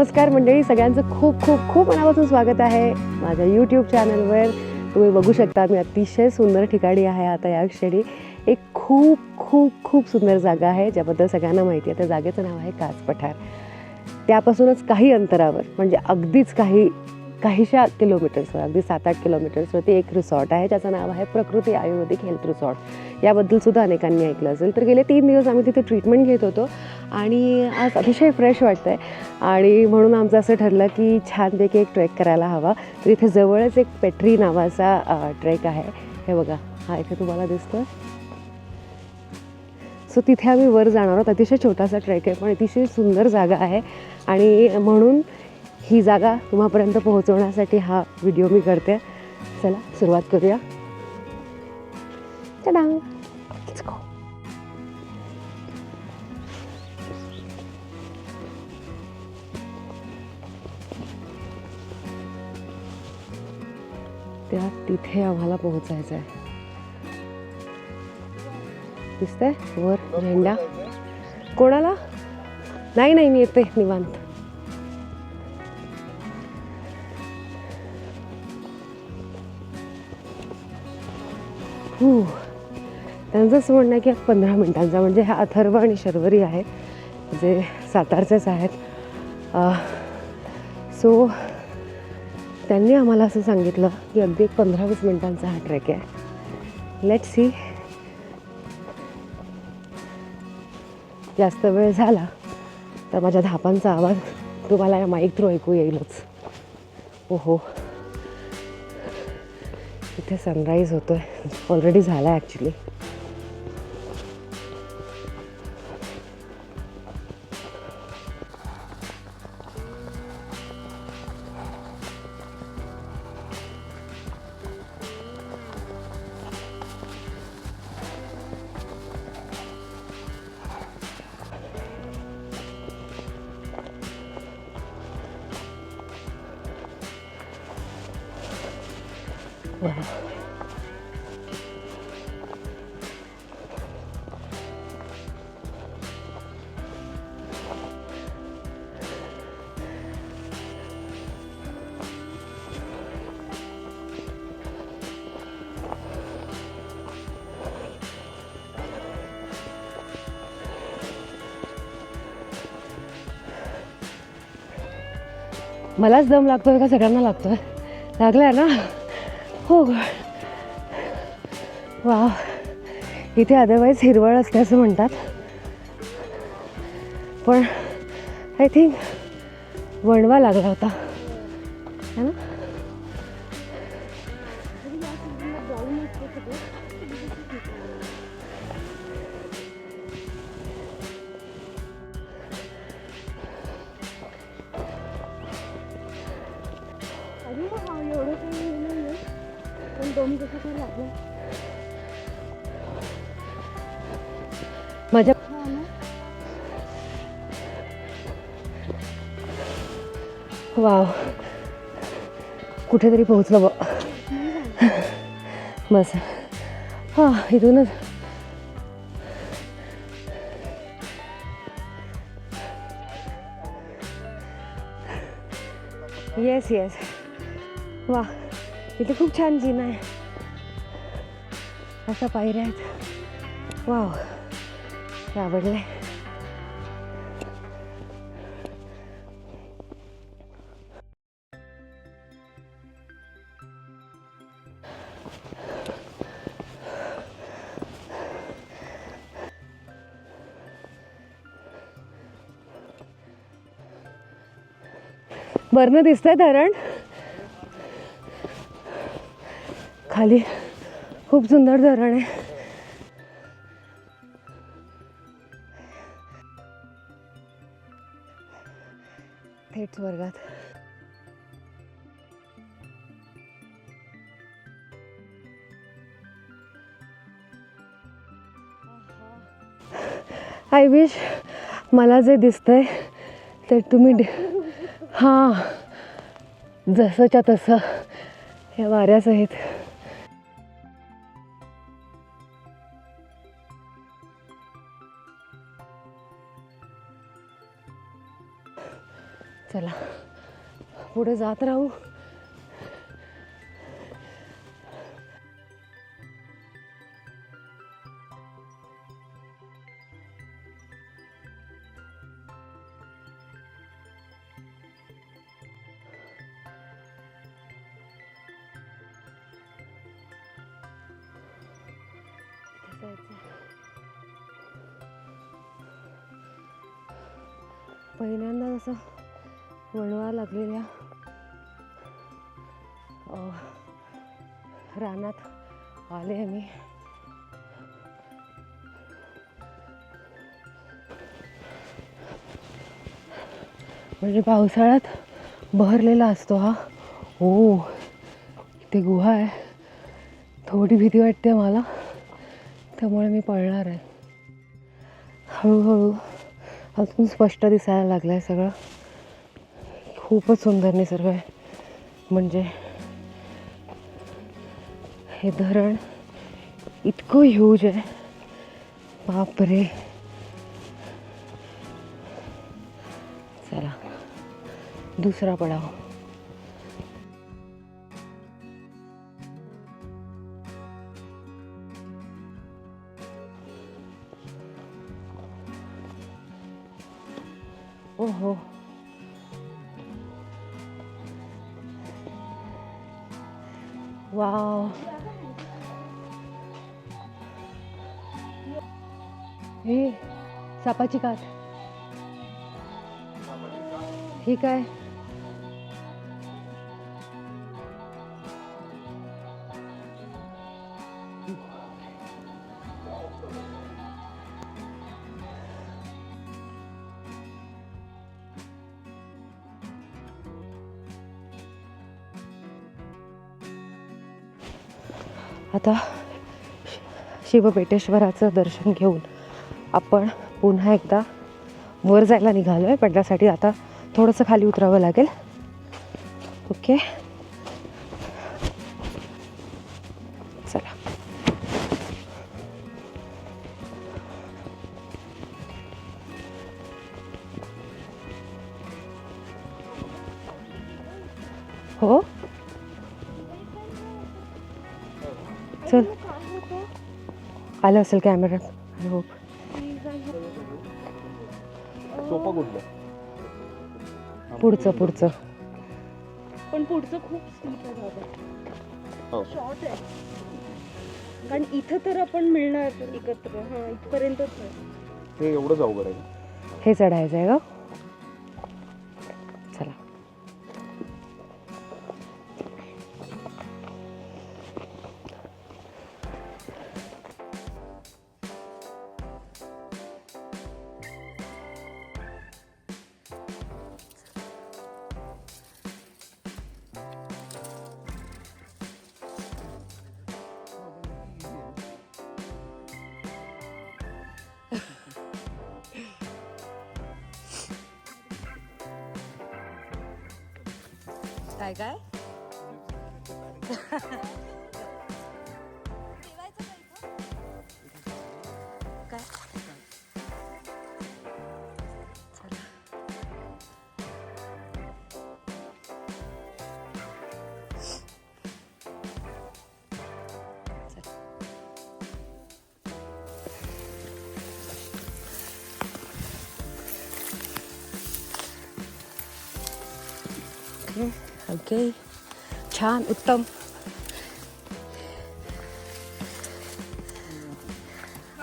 नमस्कार मंडळी सगळ्यांचं खूप खूप खूप मनापासून स्वागत आहे माझ्या यूट्यूब चॅनलवर तुम्ही बघू शकता मी अतिशय सुंदर ठिकाणी आहे आता या क्षणी. एक खूप खूप खूप सुंदर जागा आहे ज्याबद्दल सगळ्यांना माहिती आहे. त्या जागेचं नाव आहे कास पठार त्यापासूनच काही अंतरावर म्हणजे अगदीच काही काहीशा किलोमीटर्सवर अगदी सात आठ किलोमीटर्सवरती एक रिसॉर्ट आहे ज्याचं नाव आहे प्रकृती आयुर्वेदिक हेल्थ रिसॉर्ट याबद्दल सुद्धा अनेकांनी ऐकलं असेल. तर गेले तीन दिवस आम्ही तिथे ट्रीटमेंट घेत होतो आणि आज अतिशय फ्रेश वाटतं आहे आणि म्हणून आमचं असं ठरलं की छानपैकी एक ट्रेक करायला हवा. तर इथे जवळच एक पेट्री नावाचा ट्रेक आहे. हे बघा हा इथे तुम्हाला दिसतं सो तिथे आम्ही वर जाणार आहोत. अतिशय छोटासा ट्रेक आहे पण अतिशय सुंदर जागा आहे. आणि म्हणून ही जागा तुम्हापर्यंत पोहोचवण्यासाठी हा व्हिडिओ मी करते. चला सुरुवात करूया. चला त्या तिथे आम्हाला पोहोचायचं आहे. दिसतंय? वर झेंडा. कोणाला? नाही नाही मी येते निवांत. त्यांचं असं म्हणणं आहे की पंधरा मिनटांचा म्हणजे हा अथर्व आणि शर्वरी आहे जे सातारचेच आहेत. सो त्यांनी आम्हाला असं सांगितलं की अगदी एक पंधरा वीस मिनटांचा हा ट्रेक आहे. लेट सी जास्त वेळ झाला तर माझ्या धापांचा आवाज तुम्हाला या माईक थ्रू ऐकू येईलच. ओहो. इथे सनराईज आहे ऑलरेडी झाला ॲक्च्युली मलाच दम लागतोय का सगळ्यांना लागतोय? लागलाय ना? हो वा इथे अदरवाईज हिरवळ असते असं म्हणतात. पण आय थिंक वणवा लागला होता. है ना? माझ्या वाव. कुठेतरी पोहोचलो बा बस. हां इथूनच. येस येस वा इथे खूप छान जिम आहे. अशा पायऱ्या आहेत. वाव. हे आवडले वरनं दिसतंय धरण. खाली खूप सुंदर धरण आहे. थेट स्वर्गात. आय विश मला जे दिसतंय ते तुम्ही हां जसंच्या तसं या वाऱ्यासहित आहेत पुढे जात राहू. पहिल्यांदा असं वळवा लागलेल्या रानात आले मी. म्हणजे पावसाळ्यात बहरलेला असतो हा. हो ते गुहा आहे. थोडी भीती वाटते मला. त्यामुळे मी पळणार आहे. हळूहळू अजून स्पष्ट दिसायला लागलं आहे सगळं. खूपच सुंदर निसर्ग आहे. म्हणजे हे धरण इतकं ह्यूज आहे. बापरे. चला दुसरा पडाव. ओहो. वाव. सापाची कात. हे काय? आता शिवपेटेश्वराचं दर्शन घेऊन आपण पुन्हा एकदा वर जायला निघालो आहे पण त्यासाठी आता थोडंसं खाली उतरावं लागेल. ओके. चला. हो? चल. आलं असेल कॅमेऱ्यात आय होप सोपा कुठलं पुढचं पुढचं. पण पुढचं खूप स्टीप आहे हो. शॉर्ट आहे. कारण इथं तर आपण मिळणार एकत्र. हा इथपर्यंतच आहे. हे एवढंच अवघड आहे. हे चढायचं आहे का काय काय काय चला चला. ओके ओके छान उत्तम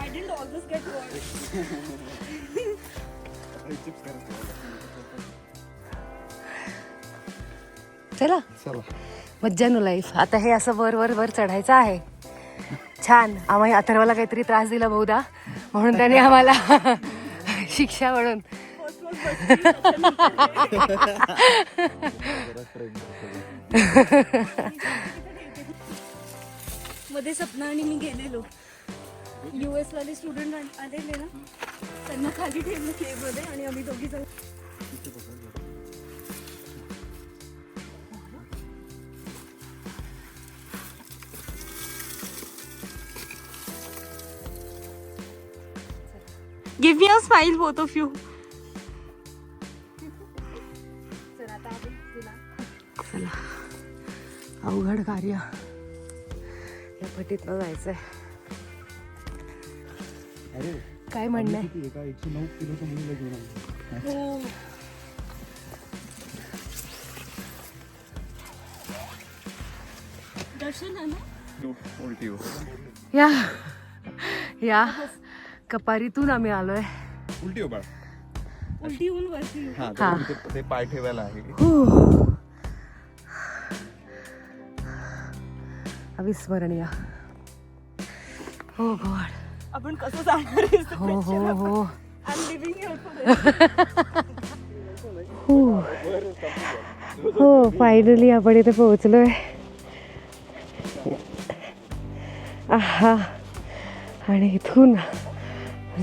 I didn't always get word चला चला मज्जानो लाईफ आता हे असं वर वर वर चढायचं आहे. छान. आम्ही अथर्वाला काहीतरी त्रास दिला बहुधा. म्हणून त्याने आम्हाला शिक्षा म्हणून मध्ये सपना आणि मी गेलेलो युएस वाले स्टुडंट आलेले ना त्यांना खाली ठेवलं केबमध्ये आणि आम्ही दोघी जण Give me a smile, both of you. अवघड कार्य. या पटीतनं जायचंय अरे काय म्हणणं ना? हो या या कपारीतून आम्ही आलोय. उलटी हो उलटी होऊन वरती. हा हा. ते पाय ठेवायला आहे. अविस्मरणीय. हो गॉड आपण कसं जाणार हो हो हो. हो हो फायनली आपण इथे पोहोचलोय. आहा. आणि इथून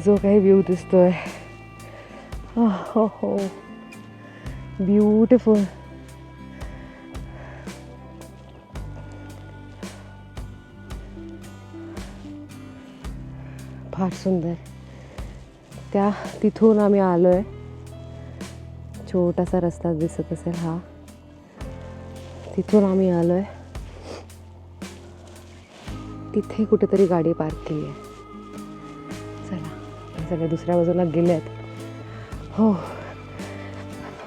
जो काही व्ह्यू दिसतोय. हो हो. ब्युटिफुल फार सुंदर. त्या तिथून आम्ही आलो आहे छोटासा रस्ता दिसत असेल हा. तिथून आम्ही आलो आहे तिथे कुठेतरी गाडी पार्क केली आहे. चला सगळे दुसऱ्या बाजूला गेले आहेत हो.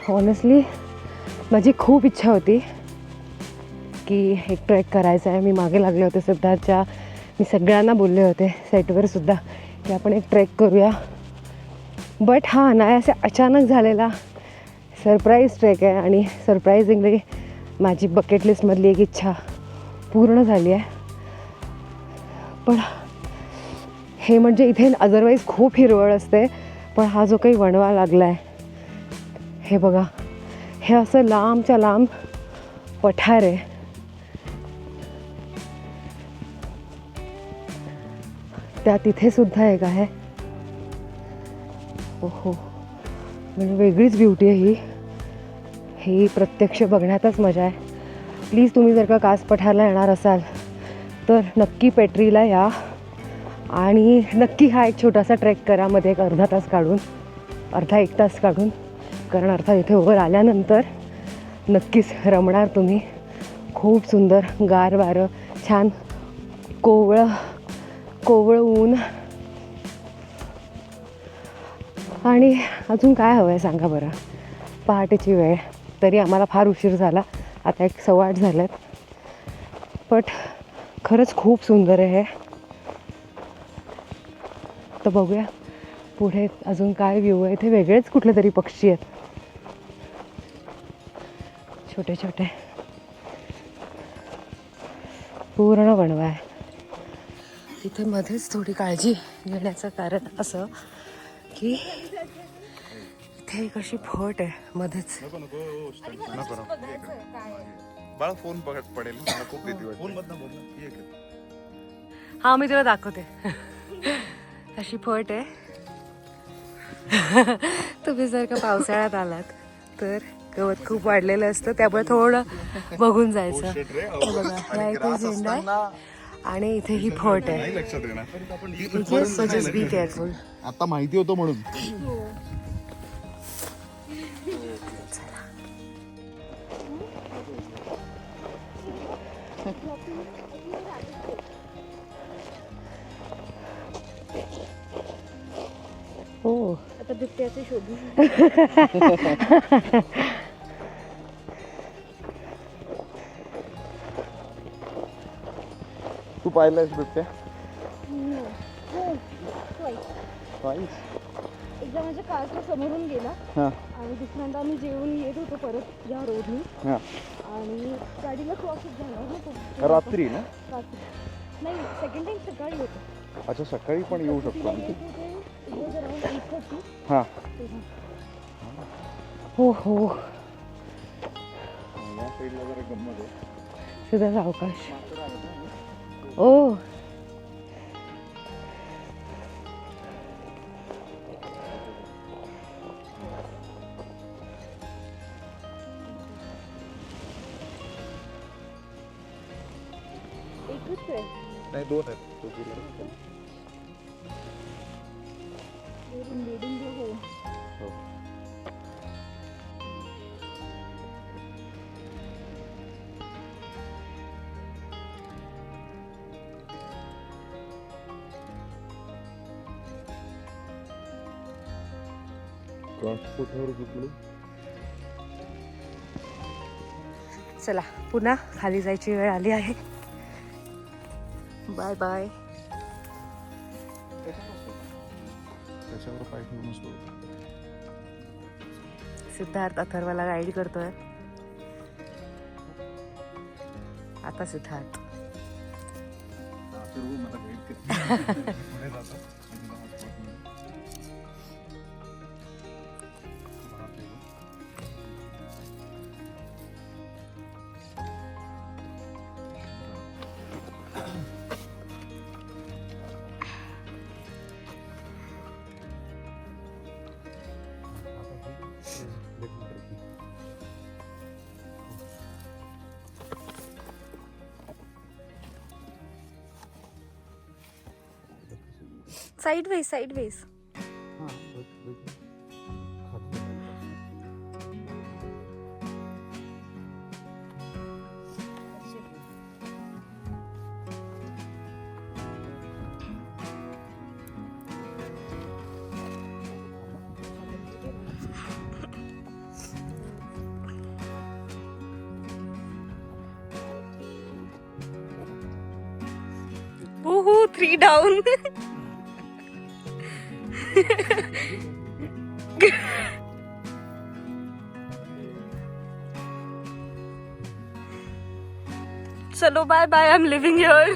ऑनेस्टली माझी खूप इच्छा होती की एक ट्रेक करायचा आहे मी मागे लागले होते सिद्धार्थच्या मी सगळ्यांना बोलले होते सेटवर सुद्धा की आपण एक ट्रेक करूया. बट हा अनायासे अचानक झालेला सरप्राईज ट्रेक आहे आणि सरप्राईझिंगली माझी बकेट लिस्टमधली एक इच्छा पूर्ण झाली आहे. पण हे म्हणजे इथे अदरवाईज खूप हिरवळ असते पण हा जो काही वणवा लागला आहे हे बघा. हे असं लांबच्या लांब पठार आहे. त्या तिथे सुद्धा एक आहे. ओहो म्हणजे वेगळीच ब्युटी आहे ही. ही प्रत्यक्ष बघण्यातच मजा आहे. प्लीज तुम्ही जर का कास पठारला येणार असाल तर नक्की पेट्रीला या. आणि नक्की हा एक छोटासा ट्रेक करा मध्ये एक अर्धा तास काढून अर्धा एक तास काढून कारण अर्थात इथे वर आल्यानंतर नक्कीच रमणार तुम्ही. खूप सुंदर गार वारं छान कोवळं कोवळ ऊन. आणि अजून काय हवं आहे सांगा बरं? पहाटेची वेळ. तरी आम्हाला फार उशीर झाला. आता एक सव्वा आठ झाल्यात बट खरंच खूप सुंदर आहे तर बघूया पुढे अजून काय व्ह्यू आहे. इथे वेगळेच कुठले तरी पक्षी आहेत. छोटे छोटे पूर्ण बनवाय आहे. तिथे मध्येच थोडी काळजी घेण्याचं कारण असं की इथे एक अशी फट आहे मध्येच. बाळा फोन पकड पडेल. मला खूप भीती वाटते. फोन मधनं बोल हा मी तुला दाखवते. अशी फट आहे. तुम्ही जर का पावसाळ्यात आलात तर गवत खूप वाढलेलं असतं. त्यामुळे थोडं बघून जायचं. हे बघा या इथे झेंडा आहे. आणि इथे ही फट आहे. लक्षात येणार. Yes, so just be careful. आता माहिती होतं म्हणून. हो. आता बिबट्याचे शोधू तू पाहिलंयस बिबट्या? हो, एकदा माझ्या कारच्या समोरून गेला हा. आणि दुसऱ्यांदा आम्ही जेवून येत होतो परत या रोडनी. हा. आणि गाडीला क्रॉसच झाला ना तो रात्री ना? रात्री. नाही सेकंड टाइम सकाळी होतो. अच्छा सकाळी पण येऊ शकतो हा. हो हो. या साईडला जरा गंमत आहे सुद्धा सावकाश ओ एकच आहे नाही दोन आहेत तो ट्रान्सपोर्टवर झोपलो? चला पुन्हा खाली जायची वेळ आली आहे. बाय बाय सिद्धार्थ अथर्वाला गाईड करतोय. आता Siddharth. Side wedge side wedge three down चलो bye bye I am living your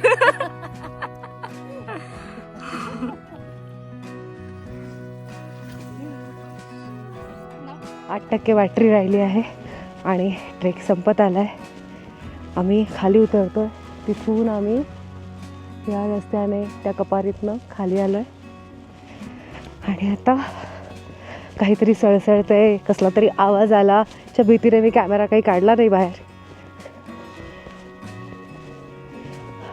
आठ टक्के बॅटरी राहिली आहे आणि ट्रेक संपत आला आहे आम्ही खाली उतरतो तिथून आम्ही या रस्त्याने त्या कपारीतनं खाली आलो आहे आणि आता काहीतरी सळसळतंय कसला तरी आवाज आला. च्या भीतीने मी कॅमेरा काही काढला नाही बाहेर.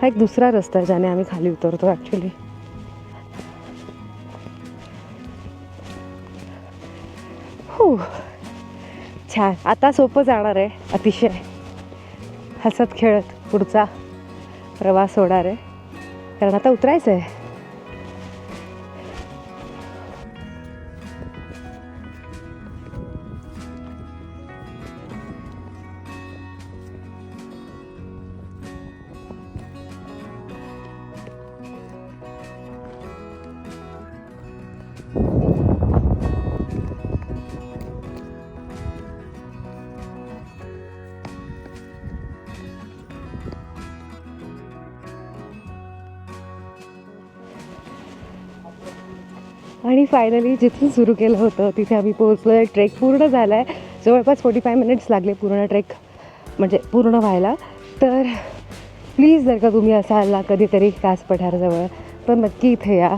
हा एक दुसरा रस्ता आहे ज्याने आम्ही खाली उतरतो ॲक्च्युली हो. छान. आता सोपं जाणार आहे. अतिशय. हसत खेळत पुढचा प्रवास होणार आहे. कारण आता उतरायचं आहे फायनली जिथून सुरू केलं होतं तिथे आम्ही पोहोचलो. आहे ट्रेक पूर्ण झाला आहे जवळपास फोर्टी फाय मिनिट्स लागले पूर्ण ट्रेक म्हणजे पूर्ण व्हायला. तर प्लीज जर का तुम्ही असाल ना कधीतरी कास पठारजवळ तर नक्की इथे या.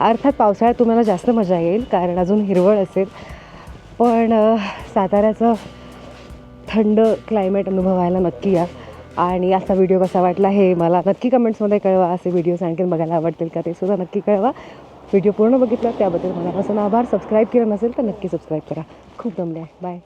अर्थात पावसाळ्यात तुम्हाला जास्त मजा येईल कारण अजून हिरवळ असेल. पण साताऱ्याचं थंड क्लायमेट अनुभवायला नक्की या. आणि असा व्हिडिओ कसा वाटला हे मला नक्की कमेंट्समध्ये कळवा. असे व्हिडिओज आणखीन बघायला आवडतील का ते सुद्धा नक्की कळवा. व्हिडिओ पूर्ण बघितला त्याबद्दल मनापासून आभार. सबस्क्राईब केलं नसेल तर नक्की सबस्क्राईब करा. खूप दमले आहे. बाय